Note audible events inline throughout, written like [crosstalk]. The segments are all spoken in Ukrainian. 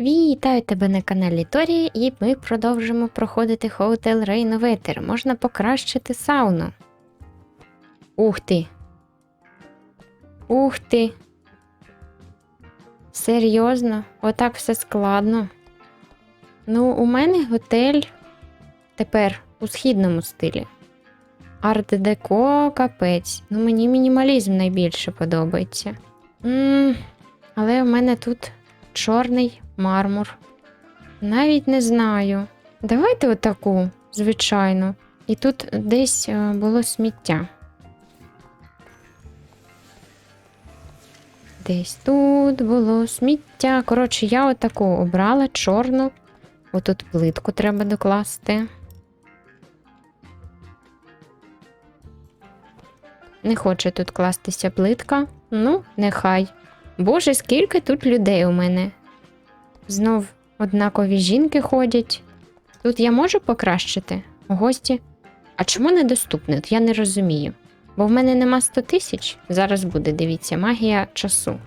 Вітаю тебе на каналі Торі, і ми продовжимо проходити Hotel Renovator. Можна покращити сауну. Ух ти. Ух ти. Серйозно, отак все складно. Ну, у мене готель тепер у східному стилі. Арт-деко капець. Ну, мені мінімалізм найбільше подобається. м але в мене тут чорний мармур. Навіть не знаю. Давайте отаку, звичайно. І тут десь е, було сміття. Десь тут було сміття. Коротше, я отаку обрала чорну. Отут плитку треба докласти. Не хоче тут кластися плитка. Ну, нехай. Боже, скільки тут людей у мене. Знов однакові жінки ходять. Тут я можу покращити гості. А чому недоступне? От я не розумію. Бо в мене нема 100 тисяч. Зараз буде, дивіться, магія часу.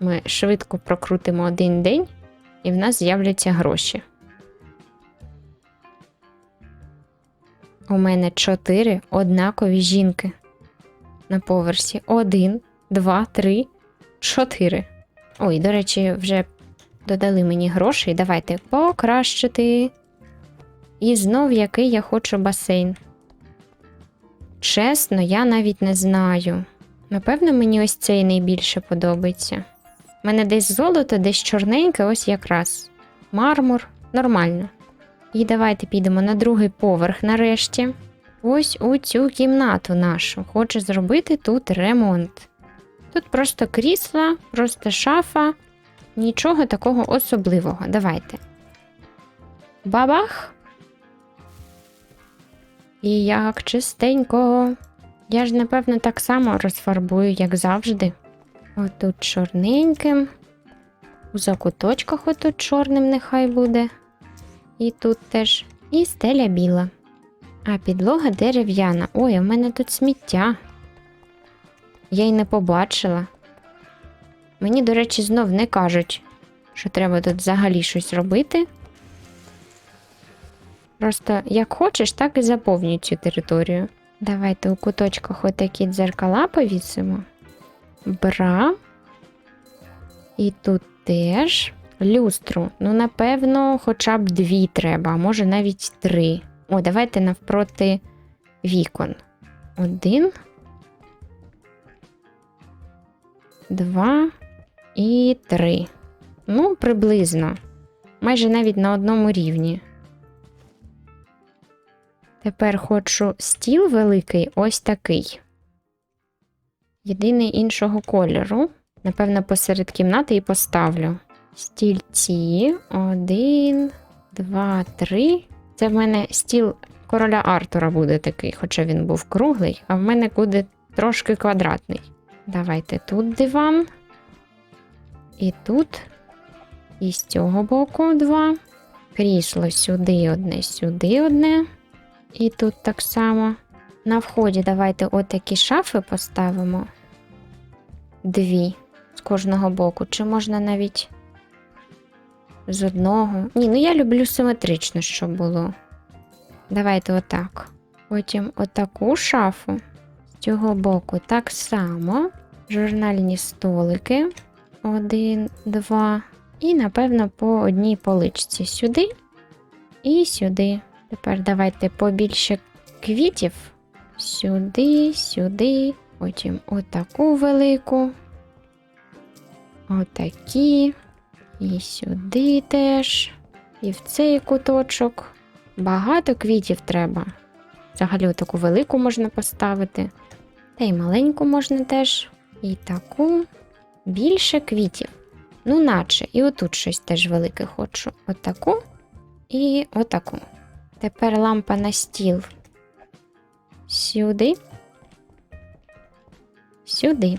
Ми швидко прокрутимо один день, і в нас з'являться гроші. У мене чотири однакові жінки на поверсі. Один, два, три, чотири. Ой, до речі, вже додали мені грошей. Давайте покращити. І знов який я хочу басейн. Чесно, я навіть не знаю. Напевно, мені ось цей найбільше подобається. У мене десь золото, десь чорненьке, ось якраз. Мармур, нормально. І давайте підемо на другий поверх нарешті. Ось у цю кімнату нашу. Хочу зробити тут ремонт. Тут просто крісла, просто шафа, нічого такого особливого. Давайте. Бабах. І як чистенько. Я ж, напевно, так само розфарбую, як завжди. Отут чорненьким. У закуточках отут чорним нехай буде. І тут теж. І стеля біла. А підлога дерев'яна. Ой, в мене тут сміття. Я й не побачила. Мені, до речі, знов не кажуть, що треба тут взагалі щось робити. Просто як хочеш, так і заповнюй цю територію. Давайте у куточках отакі дзеркала повісимо. Бра. І тут теж люстру. Ну, напевно, хоча б дві треба, а може навіть три. О, давайте навпроти вікон. Один. Два і три. Ну, приблизно. Майже навіть на одному рівні. Тепер хочу стіл великий, ось такий. Єдиний іншого кольору. Напевно, посеред кімнати і поставлю. Стільці. Один, два, три. Це в мене стіл короля Артура буде такий, хоча він був круглий, а в мене буде трошки квадратний. Давайте тут диван. І тут. І з цього боку два. Крісло сюди одне, сюди одне. І тут так само. На вході давайте отакі шафи поставимо. Дві з кожного боку. Чи можна навіть з одного. Ні, ну я люблю симетрично, щоб було. Давайте отак. Потім отаку шафу цього боку так само. Журнальні столики. Один, два. І, напевно, по одній поличці сюди і сюди. Тепер давайте побільше квітів. Сюди, сюди. Потім отаку велику. Отакі. І сюди теж. І в цей куточок. Багато квітів треба. Взагалі таку велику можна поставити. Та й маленьку можна теж. І таку більше квітів. Ну, наче, і отут щось теж велике хочу. Отаку і отаку. Тепер лампа на стіл. Сюди. Сюди.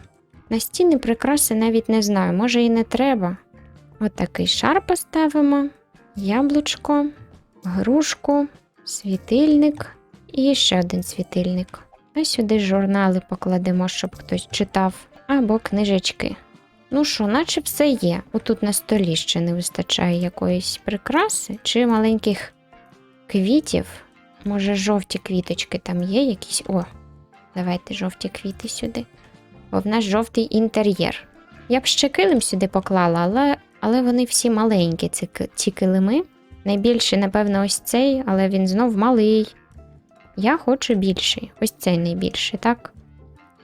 На стіни прикраси навіть не знаю, може і не треба. Отакий шар поставимо, яблучко, грушку, світильник і ще один світильник. А сюди журнали покладемо, щоб хтось читав, або книжечки. Ну що, наче все є. Отут на столі ще не вистачає якоїсь прикраси чи маленьких квітів. Може, жовті квіточки там є якісь. О, давайте жовті квіти сюди. Бо в нас жовтий інтер'єр. Я б ще килим сюди поклала, але, але вони всі маленькі, ці, ці килими. Найбільший, напевно, ось цей, але він знов малий. Я хочу більший. Ось цей найбільший, так?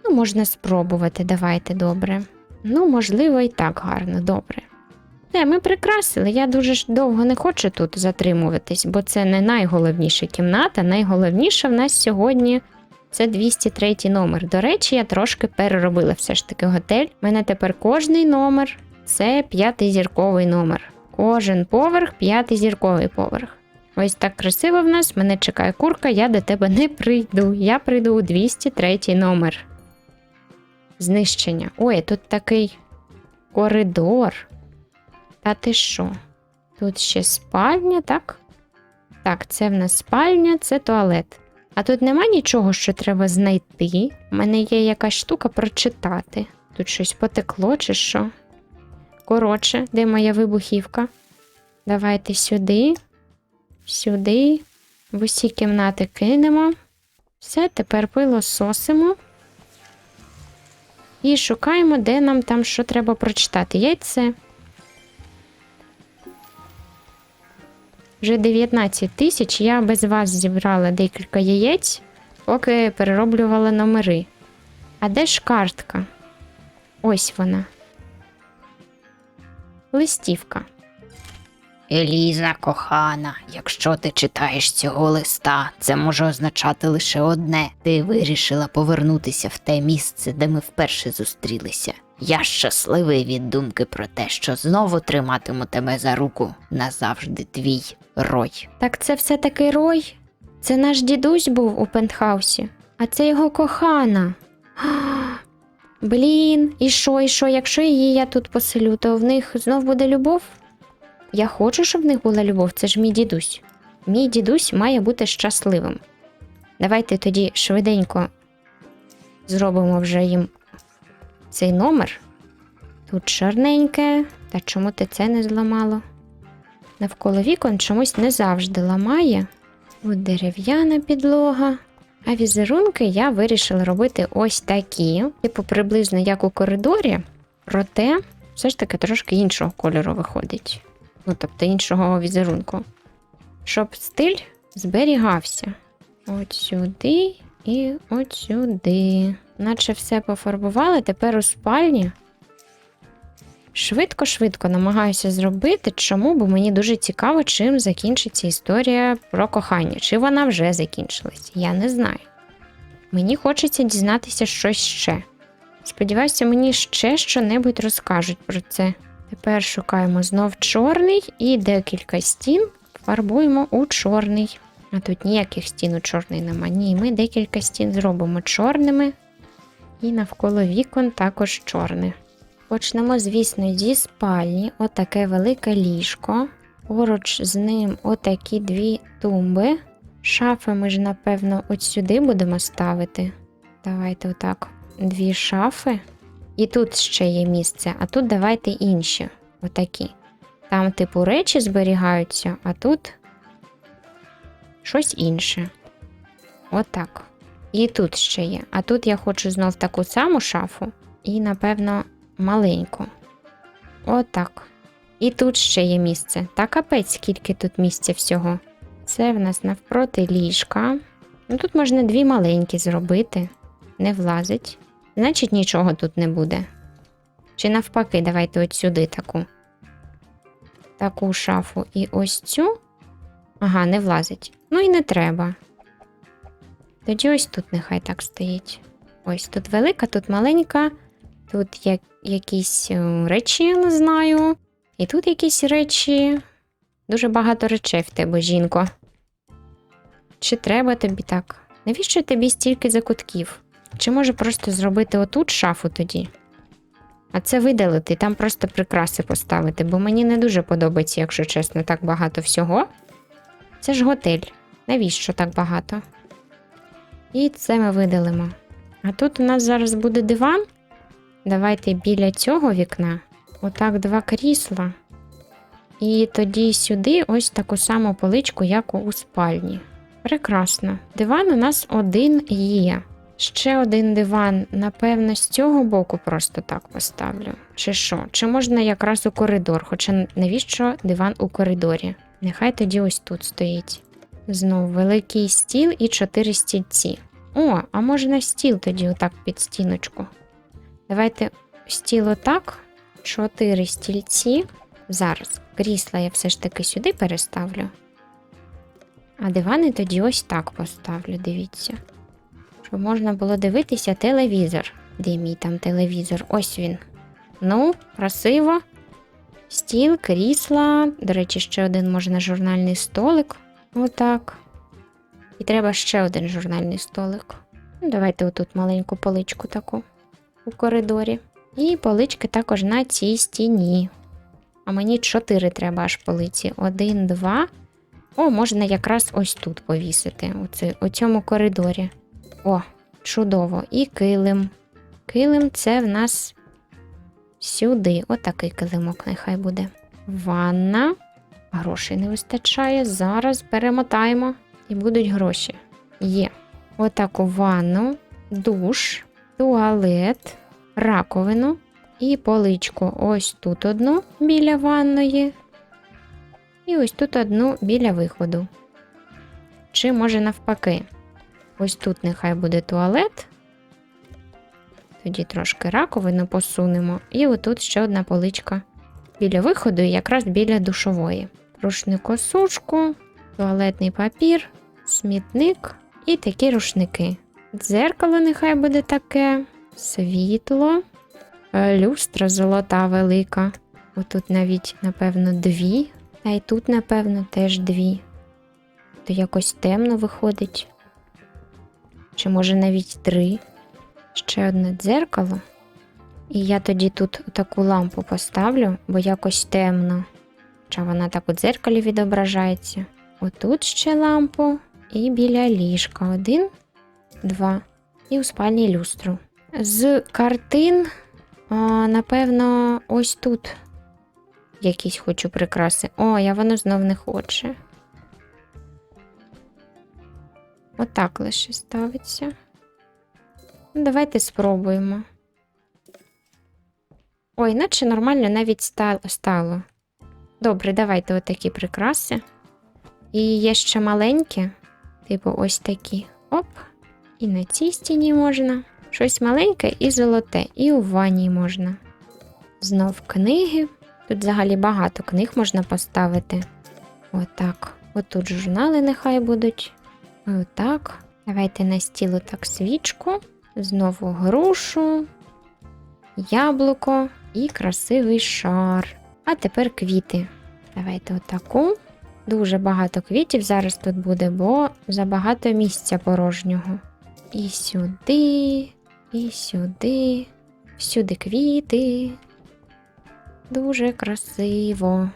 Ну, можна спробувати, давайте добре. Ну, можливо, і так гарно, добре. Те, ми прикрасили. Я дуже довго не хочу тут затримуватись, бо це не найголовніша кімната. Найголовніша в нас сьогодні це 203 номер. До речі, я трошки переробила все ж таки готель. У мене тепер кожний номер це п'ятизірковий номер. Кожен поверх п'ятизірковий поверх. Ось так красиво в нас. Мене чекає курка, я до тебе не прийду. Я прийду у 203 номер. Знищення. Ой, тут такий коридор. Та ти що? Тут ще спальня, так? Так, це в нас спальня, це туалет. А тут нема нічого, що треба знайти. У мене є якась штука прочитати. Тут щось потекло чи що. Коротше, де моя вибухівка? Давайте сюди, сюди, в усі кімнати кинемо. Все, тепер пилососимо. І шукаємо, де нам там що треба прочитати. Яйце. Вже 19 тисяч. Я без вас зібрала декілька яєць, поки перероблювала номери. А де ж картка? Ось вона. Листівка. Еліза, кохана, якщо ти читаєш цього листа, це може означати лише одне: ти вирішила повернутися в те місце, де ми вперше зустрілися. Я щасливий від думки про те, що знову триматиму тебе за руку назавжди твій рой. Так це все таки Рой? Це наш дідусь був у пентхаусі, а це його кохана. [gasps] Блін, і що, і що, якщо її я тут поселю, то в них знов буде любов? Я хочу, щоб в них була любов, це ж мій дідусь. Мій дідусь має бути щасливим. Давайте тоді швиденько зробимо вже їм цей номер. Тут чорненьке. Та чому ти це не зламало? Навколо вікон чомусь не завжди ламає. От дерев'яна підлога. А візерунки я вирішила робити ось такі, типу приблизно як у коридорі, проте все ж таки трошки іншого кольору виходить. Ну, тобто іншого візерунку. Щоб стиль зберігався. От сюди і от сюди. Наче все пофарбували, тепер у спальні. Швидко-швидко намагаюся зробити. Чому? Бо мені дуже цікаво, чим закінчиться історія про кохання. Чи вона вже закінчилась? Я не знаю. Мені хочеться дізнатися щось ще. Сподіваюся, мені ще що-небудь розкажуть про це. Тепер шукаємо знов чорний і декілька стін фарбуємо у чорний. А тут ніяких стін у чорний нема. Ні, ми декілька стін зробимо чорними. І навколо вікон також чорне. Почнемо, звісно, зі спальні. Отаке велике ліжко. Поруч з ним отакі дві тумби. Шафи ми ж, напевно, от сюди будемо ставити. Давайте отак. Дві шафи. І тут ще є місце, а тут давайте інші. Отакі. Там, типу, речі зберігаються, а тут щось інше. Отак. І тут ще є. А тут я хочу знов таку саму шафу і, напевно, маленьку. Отак. І тут ще є місце. Та капець, скільки тут місця всього. Це в нас навпроти ліжка. Ну тут можна дві маленькі зробити. Не влазить. Значить, нічого тут не буде. Чи навпаки, давайте от сюди таку. Таку шафу і ось цю. Ага, не влазить. Ну і не треба. Тоді ось тут нехай так стоїть. Ось тут велика, тут маленька, тут є якісь е, речі, не знаю. І тут якісь речі. Дуже багато речей в тебе, жінко. Чи треба тобі так? Навіщо тобі стільки закутків? Чи може просто зробити отут шафу тоді? А це видалити, там просто прикраси поставити, бо мені не дуже подобається, якщо чесно, так багато всього. Це ж готель. Навіщо так багато? І це ми видалимо. А тут у нас зараз буде диван. Давайте біля цього вікна. Отак два крісла. І тоді сюди ось таку саму поличку, як у спальні. Прекрасно. Диван у нас один є. Ще один диван, напевно, з цього боку просто так поставлю. Чи що? Чи можна якраз у коридор? Хоча навіщо диван у коридорі? Нехай тоді ось тут стоїть. Знов великий стіл і чотири стільці. О, а можна стіл тоді отак під стіночку. Давайте стіл отак, чотири стільці. Зараз крісла я все ж таки сюди переставлю. А дивани тоді ось так поставлю, дивіться. Можна було дивитися телевізор. Де мій там телевізор? Ось він. Ну, красиво. Стіл, крісла. До речі, ще один можна журнальний столик. Отак. І треба ще один журнальний столик. Ну, Давайте отут маленьку поличку таку у коридорі. І полички також на цій стіні. А мені чотири треба аж полиці. Один, два. О, можна якраз ось тут повісити, у цьому коридорі. О, чудово. І килим. Килим це в нас сюди. Отакий килимок нехай буде. Ванна. Грошей не вистачає. Зараз перемотаємо і будуть гроші. Є. Отаку ванну, душ, туалет, раковину і поличку. Ось тут одну біля ванної. І ось тут одну біля виходу. Чи може навпаки? Ось тут нехай буде туалет. Тоді трошки раковину посунемо. І отут ще одна поличка біля виходу, і якраз біля душової. Рушникосушку, туалетний папір, смітник і такі рушники. Дзеркало нехай буде таке, світло, е, люстра золота велика. Отут навіть, напевно, дві, а й тут, напевно, теж дві. То якось темно виходить. Чи може навіть три. Ще одне дзеркало. І я тоді тут таку лампу поставлю, бо якось темно. Чи вона так у дзеркалі відображається. Отут ще лампу, і біля ліжка один, два, і у спальні люстру. З картин, а, напевно, ось тут якісь хочу прикраси. О, я воно знов не хоче. Отак лише ставиться. Ну, давайте спробуємо. Ой, наче нормально навіть стало. Добре, давайте отакі прикраси. І є ще маленькі, типу ось такі. Оп. І на цій стіні можна. Щось маленьке і золоте, і у ванні можна. Знов книги. Тут взагалі багато книг можна поставити. Отак. Отут журнали нехай будуть. Отак. Давайте на стілу так свічку. Знову грушу, яблуко і красивий шар. А тепер квіти. Давайте отаку. Дуже багато квітів зараз тут буде, бо забагато місця порожнього. І сюди, і сюди, всюди квіти. Дуже красиво.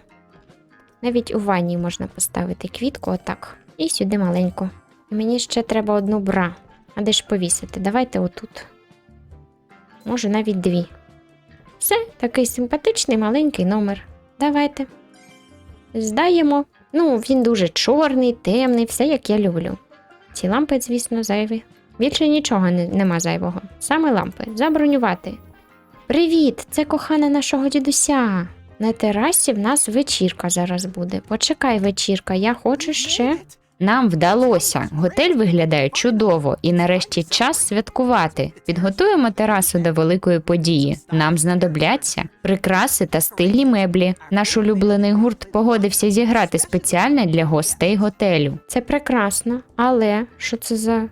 Навіть у ванні можна поставити квітку отак. І сюди маленьку. Мені ще треба одну бра. А де ж повісити? Давайте отут. Може, навіть дві. Все, такий симпатичний маленький номер. Давайте. Здаємо. Ну, він дуже чорний, темний, все як я люблю. Ці лампи, звісно, зайві. Більше нічого не, нема зайвого. Саме лампи. Забронювати. Привіт! Це кохана нашого дідуся. На терасі в нас вечірка зараз буде. Почекай, вечірка, я хочу ще. Нам вдалося. Готель виглядає чудово, і нарешті час святкувати. Підготуємо терасу до великої події. Нам знадобляться прикраси та стильні меблі. Наш улюблений гурт погодився зіграти спеціально для гостей готелю. Це прекрасно, але що це за.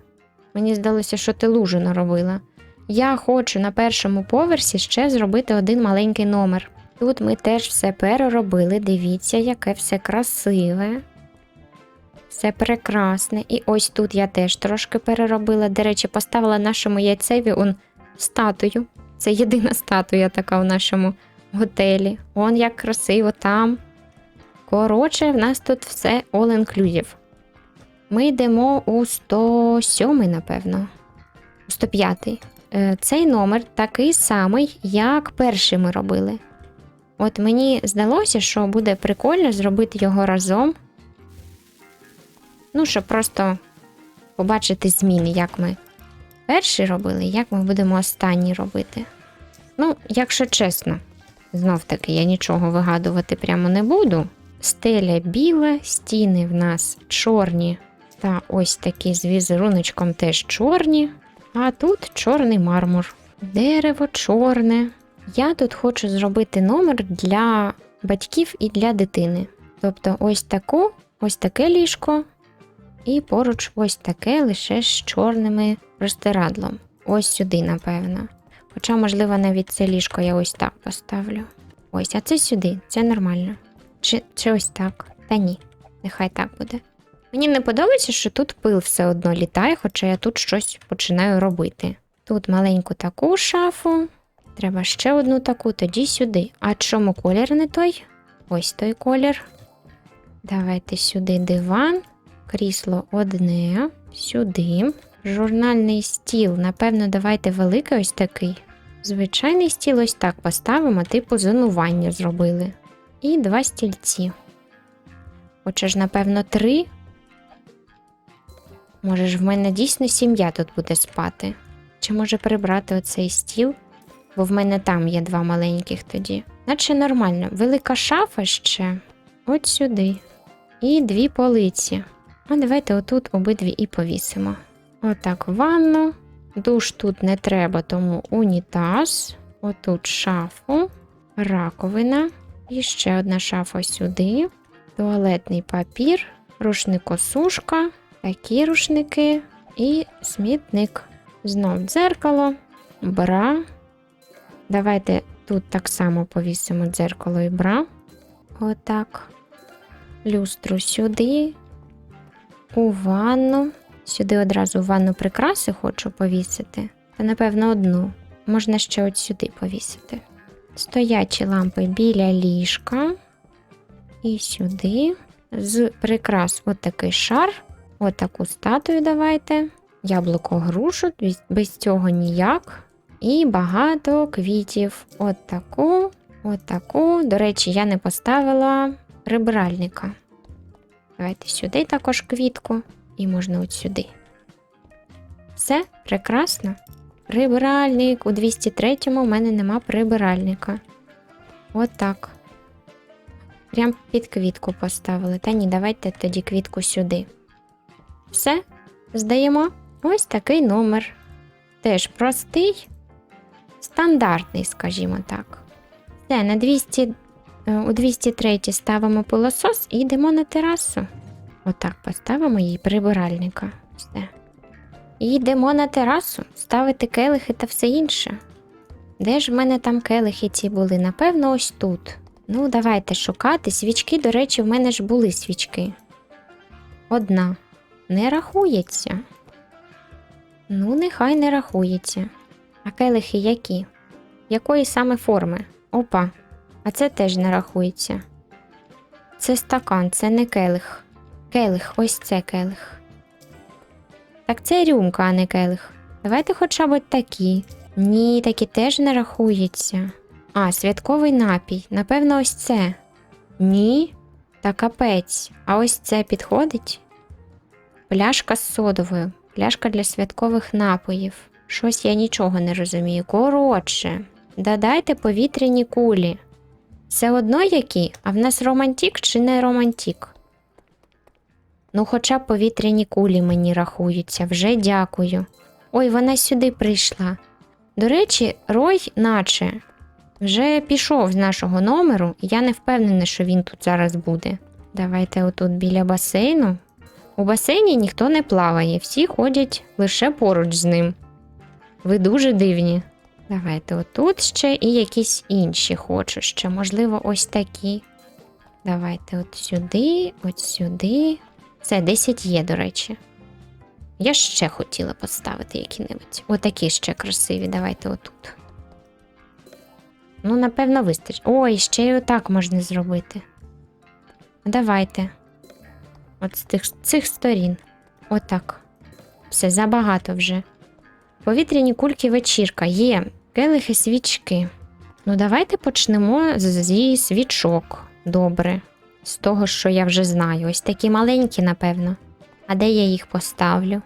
Мені здалося, що ти лужу наробила. Я хочу на першому поверсі ще зробити один маленький номер. Тут ми теж все переробили. Дивіться, яке все красиве. Все прекрасне. І ось тут я теж трошки переробила. До речі, поставила нашому яйцеві он статую. Це єдина статуя така в нашому готелі. Он як красиво там. Коротше, в нас тут все all inclusive. Ми йдемо у 107, напевно. У 105. е, цей номер такий самий, як перший ми робили. От мені здалося, що буде прикольно зробити його разом. Ну, щоб просто побачити зміни, як ми перший робили, як ми будемо останній робити. Ну, якщо чесно, знов таки я нічого вигадувати прямо не буду. Стеля біла, стіни в нас чорні, та ось такі з візеруночком теж чорні. А тут чорний мармур. Дерево чорне. Я тут хочу зробити номер для батьків і для дитини. Тобто ось таку, ось таке ліжко, і поруч ось таке лише з чорними простирадлом. Ось сюди, напевно. Хоча, можливо, навіть це ліжко я ось так поставлю. Ось, а це сюди, це нормально. Чи, чи ось так? Та ні, нехай так буде. Мені не подобається, що тут пил все одно літає, хоча я тут щось починаю робити. Тут маленьку таку шафу, треба ще одну таку, тоді сюди. А чому колір не той? Ось той колір. Давайте сюди диван, крісло одне, сюди. Журнальний стіл, напевно, давайте великий ось такий. Звичайний стіл ось так поставимо, типу зонування зробили. І два стільці. Хоча ж, напевно, три. Може ж, в мене дійсно сім'я тут буде спати. Чи може прибрати оцей стіл? Бо в мене там є два маленьких тоді. Наче нормально. Велика шафа ще. От сюди. І дві полиці. А давайте отут обидві і повісимо. Отак ванну. Душ тут не треба, тому унітаз. Отут шафу, раковина. І ще одна шафа сюди. Туалетний папір, рушникосушка, такі рушники і смітник. Знов дзеркало, бра. Давайте тут так само повісимо дзеркало і бра. Отак. Люстру сюди. У ванну. Сюди одразу ванну прикраси хочу повісити. Та, напевно, одну. Можна ще от сюди повісити. Стоячі лампи біля ліжка. І сюди. З прикрас отакий шар. Отаку статую давайте. Яблуко грушу, без- цього ніяк. І багато квітів. От таку, от таку. До речі, я не поставила прибиральника. Давайте сюди також квітку. І можна от сюди. Все, прекрасно. Прибиральник. У 203-му в мене нема прибиральника. От так. Прям під квітку поставили. Та ні, давайте тоді квітку сюди. Все, здаємо. Ось такий номер. Теж простий, стандартний, скажімо так. Все, на 200, е, у 203 ставимо пилосос і йдемо на терасу. Отак поставимо їй прибиральника. Все. І йдемо на терасу ставити келихи та все інше. Де ж в мене там келихи ці були? Напевно, ось тут. Ну, давайте шукати. Свічки, до речі, в мене ж були свічки. Одна. Не рахується. Ну, нехай не рахується. А келихи які? Якої саме форми? Опа. А це теж не рахується. Це стакан, це не келих. Келих, ось це келих. Так це рюмка, а не келих. Давайте хоча б такі. Ні, такі теж не рахуються. А, святковий напій. Напевно, ось це. Ні. Та капець. А ось це підходить? Пляшка з содовою. Пляшка для святкових напоїв. Щось я нічого не розумію. Коротше, додайте повітряні кулі. Все одно які, а в нас романтік чи не романтік? Ну, хоча повітряні кулі мені рахуються, вже дякую. Ой, вона сюди прийшла. До речі, Рой, наче, вже пішов з нашого номеру, і я не впевнена, що він тут зараз буде. Давайте отут біля басейну. У басейні ніхто не плаває, всі ходять лише поруч з ним. Ви дуже дивні. Давайте отут ще і якісь інші хочу ще, можливо, ось такі. Давайте от сюди, от сюди. Це 10 є, до речі. Я ще хотіла поставити які-небудь. Отакі ще красиві. Давайте отут. Ну, напевно, вистачить. Ой, ще й отак можна зробити. Давайте. От з тих, цих сторін. Отак. Все, забагато вже. повітряні кульки вечірка. Є. Келихи свічки. Ну, давайте почнемо зі свічок. Добре. З того, що я вже знаю. Ось такі маленькі, напевно. А де я їх поставлю? У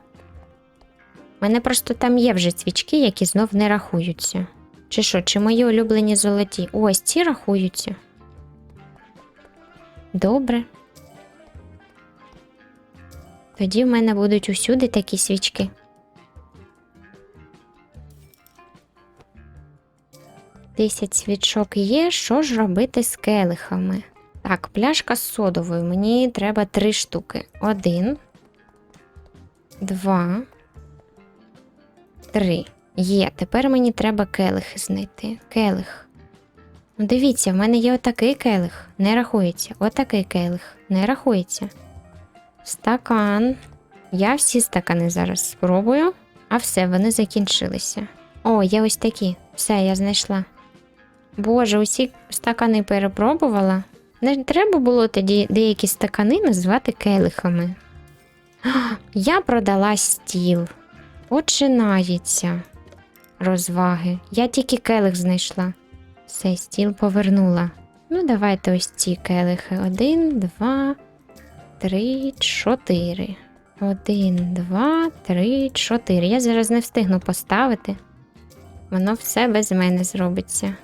мене просто там є вже свічки, які знов не рахуються. Чи що, чи мої улюблені золоті? Ось ці рахуються. Добре. Тоді в мене будуть усюди такі свічки. Десять свічок є. Що ж робити з келихами? Так, пляшка з содовою. Мені треба три штуки. Один. Два. Три. Є. Тепер мені треба келихи знайти. Келих. Ну, дивіться, в мене є отакий келих. Не рахується. Отакий келих. Не рахується. Стакан. Я всі стакани зараз спробую, а все, вони закінчилися. О, є ось такі. Все, я знайшла. Боже, усі стакани перепробувала. Не треба було тоді деякі стакани назвати келихами. [gasps] Я продала стіл. Починається розваги. Я тільки келих знайшла. Все, стіл повернула. Ну, давайте ось ці келихи. Один, два, три, чотири. Один, два, три, чотири. Я зараз не встигну поставити. Воно все без мене зробиться.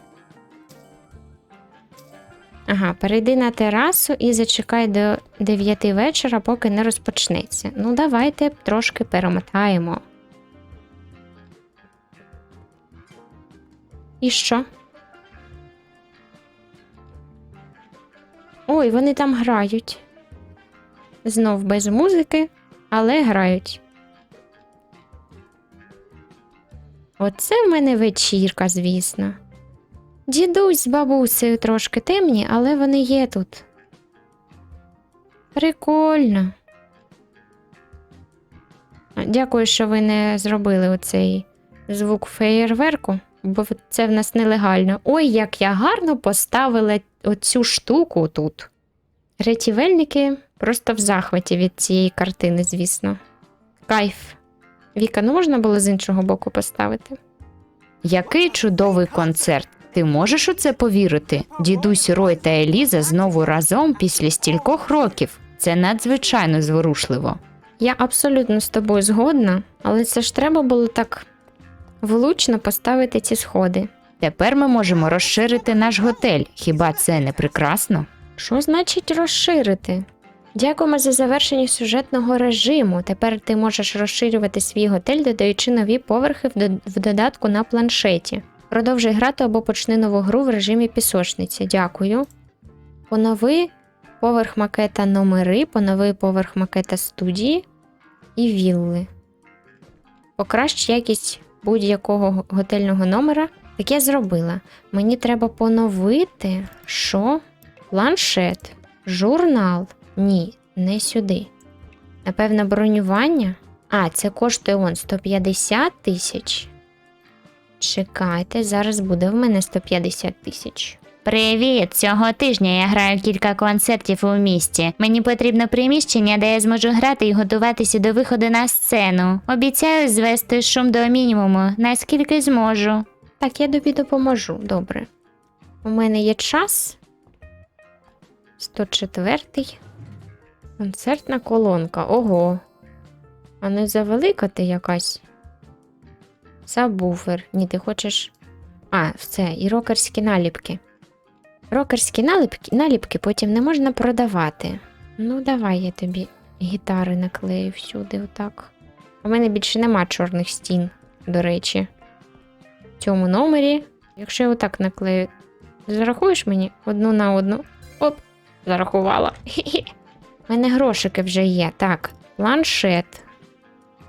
Ага, перейди на терасу і зачекай до 9 вечора, поки не розпочнеться. Ну, давайте трошки перемотаємо. І що? Ой, вони там грають. Знов без музики, але грають. Оце в мене вечірка, звісно. Дідусь з бабусею трошки темні, але вони є тут. Прикольно. Дякую, що ви не зробили оцей звук феєрверку, бо це в нас нелегально. Ой, як я гарно поставила оцю штуку тут. Рятівельники просто в захваті від цієї картини, звісно. Кайф. Віка, ну можна було з іншого боку поставити? Який чудовий концерт! Ти можеш у це повірити? Дідусь Рой та Еліза знову разом після стількох років. Це надзвичайно зворушливо. Я абсолютно з тобою згодна, але це ж треба було так влучно поставити ці сходи. Тепер ми можемо розширити наш готель. Хіба це не прекрасно? Що значить розширити? Дякуємо за завершення сюжетного режиму. Тепер ти можеш розширювати свій готель, додаючи нові поверхи в, додатку на планшеті. Продовжуй грати або почни нову гру в режимі пісочниці. Дякую. Понови поверх макета номери, понови поверх макета студії і вілли. Покращ якість будь-якого готельного номера. Так я зробила. Мені треба поновити, що планшет, журнал. Ні, не сюди. Напевно, бронювання. А, це коштує он 150 тисяч. Чекайте, зараз буде в мене 150 тисяч. Привіт! Цього тижня я граю кілька концертів у місті. Мені потрібно приміщення, де я зможу грати і готуватися до виходу на сцену. Обіцяю звести шум до мінімуму, наскільки зможу. Так, я тобі допоможу, добре. У мене є час. 104. Концертна колонка. Ого. А не завелика ти якась? Сабвуфер. Ні, ти хочеш. А, все, і рокерські наліпки. Рокерські наліпки, наліпки потім не можна продавати. Ну, давай я тобі гітари наклею всюди, отак. У мене більше нема чорних стін, до речі в цьому номері. Якщо я отак наклею, зарахуєш мені одну на одну. Оп, зарахувала. Хі-хі. У мене грошики вже є. Так, планшет,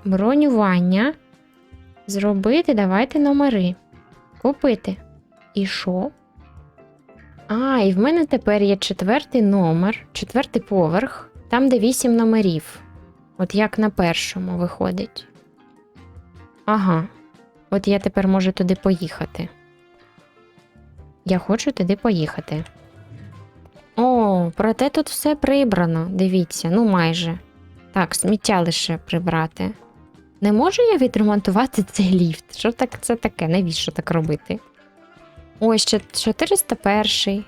бронювання. Зробити, давайте номери. Купити. І що? А, і в мене тепер є четвертий номер, четвертий поверх, там, де вісім номерів. От як на першому виходить. Ага. От я тепер можу туди поїхати. Я хочу туди поїхати. О, проте тут все прибрано. Дивіться, ну майже. Так, сміття лише прибрати. Не можу я відремонтувати цей ліфт. Що так це таке? Навіщо так робити? Ось ще 401.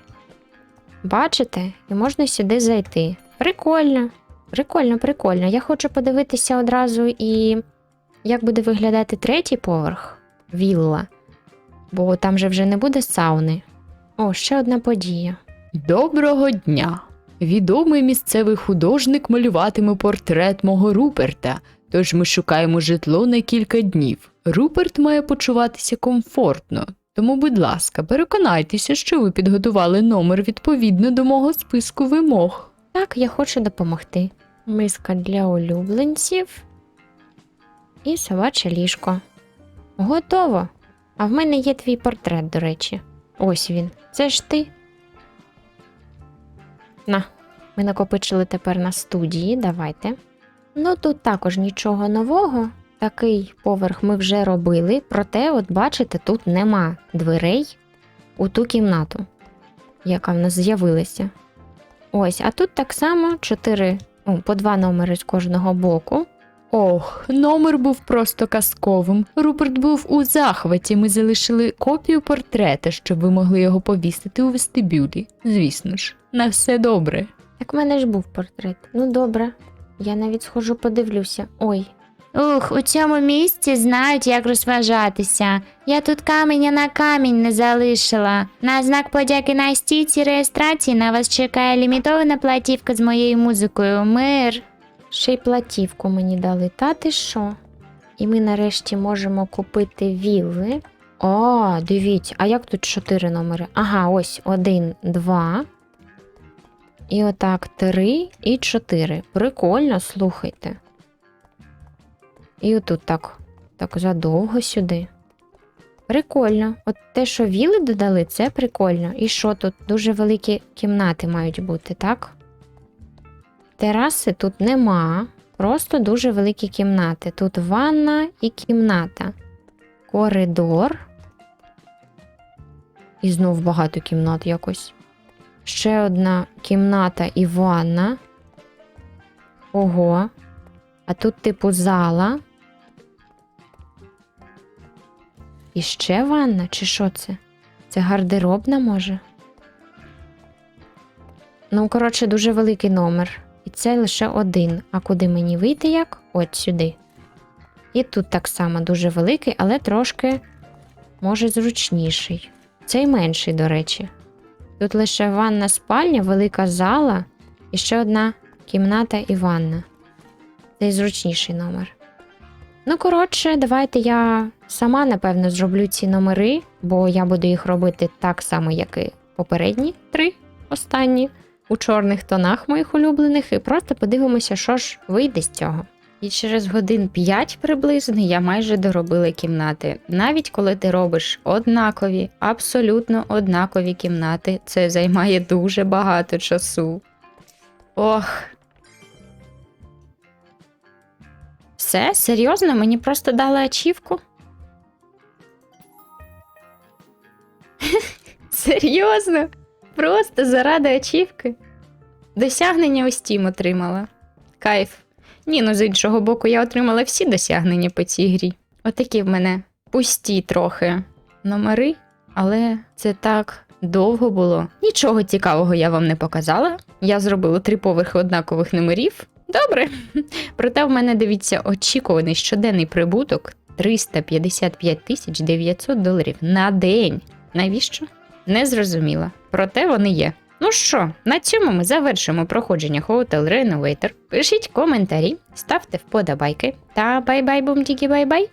Бачите? І можна сюди зайти. Прикольно. Прикольно, прикольно. Я хочу подивитися одразу і як буде виглядати третій поверх вілла. Бо там же вже не буде сауни. О, ще одна подія. Доброго дня! Відомий місцевий художник малюватиме портрет мого Руперта, тож ми шукаємо житло на кілька днів. Руперт має почуватися комфортно, тому, будь ласка, переконайтеся, що ви підготували номер відповідно до мого списку вимог. Так, я хочу допомогти. Миска для улюбленців і собаче ліжко. Готово. А в мене є твій портрет, до речі. Ось він. Це ж ти. На, ми накопичили тепер на студії. Давайте. Ну тут також нічого нового. Такий поверх ми вже робили, проте, от бачите, тут нема дверей у ту кімнату, яка в нас з'явилася. Ось, а тут так само 4, ну, по два номери з кожного боку. Ох, номер був просто казковим. Руперт був у захваті. Ми залишили копію портрета, щоб ви могли його повісити у вестибюлі. Звісно ж, на все добре. Так в мене ж був портрет. Ну добре. Я навіть схожу подивлюся. Ой, Ух, у цьому місці знають, як розважатися. Я тут каменя на камінь не залишила. На знак подяки на стійці реєстрації на вас чекає лімітована платівка з моєю музикою. Мир. ще й платівку мені дали. Та ти що? І ми нарешті можемо купити вілли. О, дивіться, а як тут чотири номери? Ага, ось один, два. І отак три і чотири. Прикольно, слухайте. І отут так, так задовго сюди. Прикольно. От те, що віли додали, це прикольно. І що тут? Дуже великі кімнати мають бути, так? Тераси тут нема. Просто дуже великі кімнати. Тут ванна і кімната. Коридор. І знов багато кімнат якось. Ще одна кімната і ванна. Ого. А тут, типу, зала. І ще ванна, чи що це? Це гардеробна, може? Ну, коротше, дуже великий номер. І це лише один. А куди мені вийти як? От сюди. І тут так само дуже великий, але трошки, може, зручніший. Цей менший, до речі. Тут лише ванна спальня, велика зала і ще одна кімната і ванна. Цей зручніший номер. Ну, коротше, давайте я сама, напевно, зроблю ці номери, бо я буду їх робити так само, як і попередні три останні у чорних тонах моїх улюблених, і просто подивимося, що ж вийде з цього. І через годин 5 приблизно я майже доробила кімнати. Навіть коли ти робиш однакові, абсолютно однакові кімнати, це займає дуже багато часу. Ох. Все, серйозно, мені просто дали ачівку. [laughs] Серйозно? Просто заради ачівки. Досягнення у Steam отримала. Кайф. Ні, ну з іншого боку, я отримала всі досягнення по цій грі. Отакі в мене пусті трохи номери, але це так довго було. Нічого цікавого я вам не показала. Я зробила три поверхи однакових номерів. Добре. [laughs] Проте в мене дивіться очікуваний щоденний прибуток 355 тисяч 900 доларів на день. Навіщо? Не зрозуміла. Проте вони є. Ну що, на цьому ми завершимо проходження Hotel Renovator. Пишіть коментарі, ставте вподобайки та бай-бай, бум-тікі бай-бай!